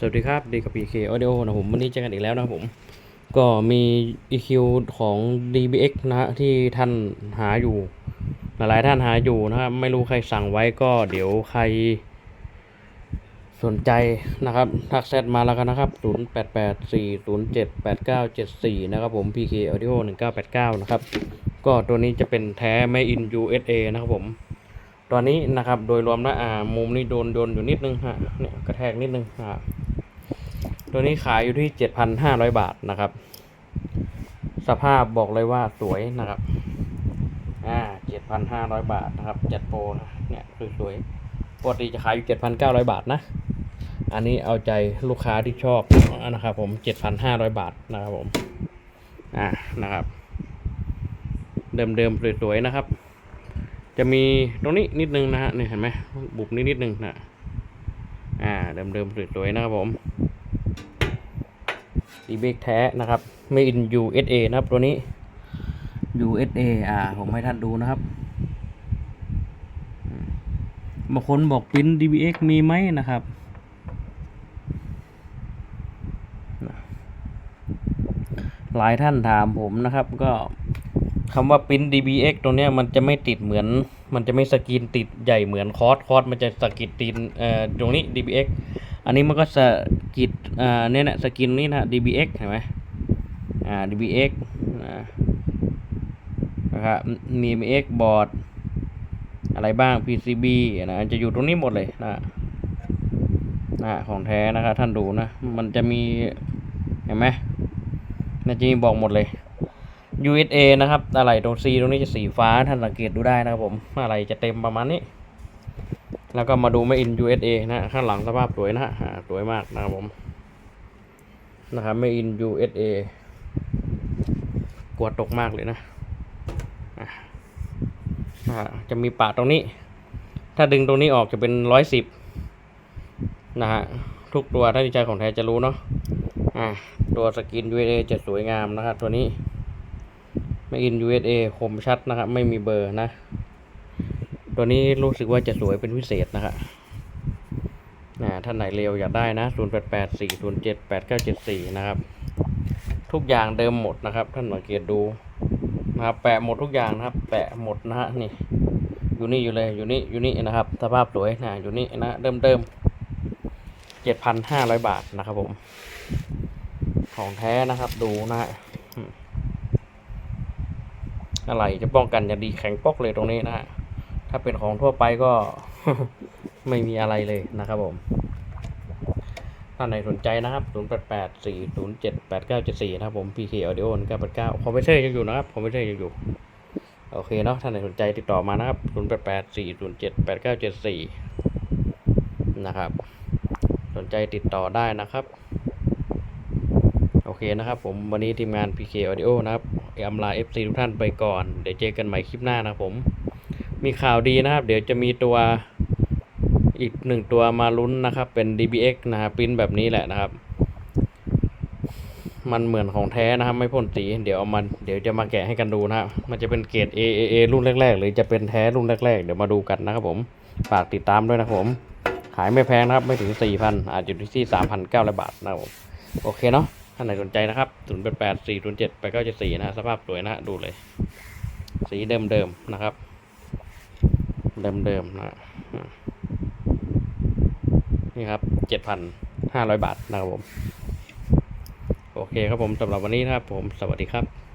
สวัสดีครับดีกับ PK Audio นะผมวันนี้เจอกันอีกแล้วนะครับผม ก็มี EQ ของ DBX นะฮะที่ท่านหาอยู่ หลายท่านหาอยู่นะครับไม่รู้ใครสั่งไว้ก็เดี๋ยวใคร สนใจนะครับทักแชทมาแล้วกันนะครับ 0884078974 นะครับผม PK Audio 1989 นะครับ ก็ตัวนี้จะเป็นแท้ไม่ in USA นะครับผมตอนนี้นะครับโดยรวมแล้วอ่ามุมนี้โดนโดนอยู่นิดนึงฮะเนี่ยกระแทกนิดนึงฮะ ตัวนี้ขายอยู่ที่ 7,500 บาทนะครับ สภาพบอกเลยว่าสวยนะครับอ่า7,500 บาทนะครับจัดโปรเนี่ยคือสวยปกติจะขายอยู่ 7,900 บาทนะ อันนี้เอาใจลูกค้าที่ชอบนะครับผม 7,500 บาทนะครับผมอ่านะครับ เดิมๆสวยๆนะครับ จะมีตรงนี้นิดนึงนะฮะนี่เห็นไหมบุบนิดนิดนึงนะอ่าเดิมเดิมๆสวยๆนะครับผม ดีเบกแท้นะครับ ไม่อิน USA นะครับตัวนี้ USA อ่าผมให้ท่านดูนะครับบางคนบอกปิ้น DBX มีไหมนะครับ หลายท่านถามผมนะครับ ก็คำว่าปิ้น DBX ตรงเนี้ยมันจะไม่ติดเหมือน มันจะไม่สกรีนติดใหญ่เหมือนคอร์สคอร์สมันจะสกรีนติดเอ่อตรงนี้ DBX อันนี้มันก็สกรีนเอ่อเนี่ยนะสกรีนนี้นะ DBX เห็นไหมอ่า DBX นะครับมี DBX บอร์ดอะไรบ้าง PCB นะจะอยู่ตรงนี้หมดเลยนะนะของแท้นะครับท่านดูนะ มันจะมี เห็นไหมมันจะมีบอกหมดเลย USA นะครับ อะไรตรง C ตรงนี้จะสีฟ้าท่านสังเกตดูได้นะครับผม อะไรจะเต็มประมาณนี้ แล้วก็มาดูไม่ in USA นะข้างหลังสภาพสวยนะฮะสวยมากนะครับผมนะครับไม่ in USA กลัวตกมากเลยนะอะอ่าจะมีปะตรงนี้ ถ้าดึงตรงนี้ออกจะเป็นร้อยสิบนะฮะทุกตัวถ้าดีใจของแท้จะรู้เนาะอ่าตัวสกิน USA จะสวยงามนะครับตัวนี้ไม่อิน USA คมชัดนะครับ ไม่มีเบอร์นะ ตัวนี้รู้สึกว่าจะสวยเป็นพิเศษนะครับนะท่านไหนเร็วอยากได้นะ 0 8 8 4 0 7 8 9 7 4 นะครับ ทุกอย่างเดิมหมดนะครับ ท่านสังเกตดูนะครับ แปะหมดทุกอย่างนะครับ แปะหมดนะฮะนี่ อยู่นี่อยู่เลย อยู่นี่ อยู่นี่นะครับ สภาพสวยนะ อยู่นี่นะเดิมเดิมเจ็ดพันห้าร้อยบาทนะครับผม ของแท้นะครับ ดูนะฮะอะไรจะป้องกันอย่างดีแข็งปอกเลยตรงนี้นะฮะ ถ้าเป็นของทั่วไปก็ ไม่มีอะไรเลยนะครับผมถ้าไหนสนใจนะครับ 0 8 8 4 0 7 8 9 7 4 นะครับผม PK Audio 989คอมพิวเตอร์ยังอยู่นะครับ คอมพิวเตอร์ยังอยู่ โอเคเนาะถ้าไหนสนใจติดต่อมานะครับ 0 8 8 4 0 7 8 9 7 4 นะครับ สนใจติดต่อได้นะครับ โอเคนะครับผม วันนี้ทีมงาน PK Audio นะครับอำลา FC ทุกท่านไปก่อน เดี๋ยวเจอกันใหม่คลิปหน้านะครับผม มีข่าวดีนะครับ เดี๋ยวจะมีตัวอีกหนึ่งตัวมาลุ้นนะครับ เป็น DBX นะครับปริ้นแบบนี้แหละนะครับ มันเหมือนของแท้นะครับ ไม่พ่นสีเดี๋ยวเอามันเดี๋ยวจะมาแกะให้กันดูนะครับมันจะเป็นเกรด AAA รุ่นแรกๆ หรือจะเป็นแท้รุ่นแรกๆ เดี๋ยวมาดูกันนะครับผมฝากติดตามด้วยนะครับผม ขายไม่แพงนะครับ ไม่ถึง 4,000 อาจจะอยู่ที่3,900 บาทนะครับผมโอเคเนาะท่านไหนสนใจนะครับ0 8 8 4 0 7 8 9 7 4นะ สภาพสวยนะฮะดูเลย สีเดิมๆนะครับ เดิมๆนะฮะนี่ครับ7,500บาทนะครับผม โอเคครับผมสำหรับวันนี้นะครับผมสวัสดีครับ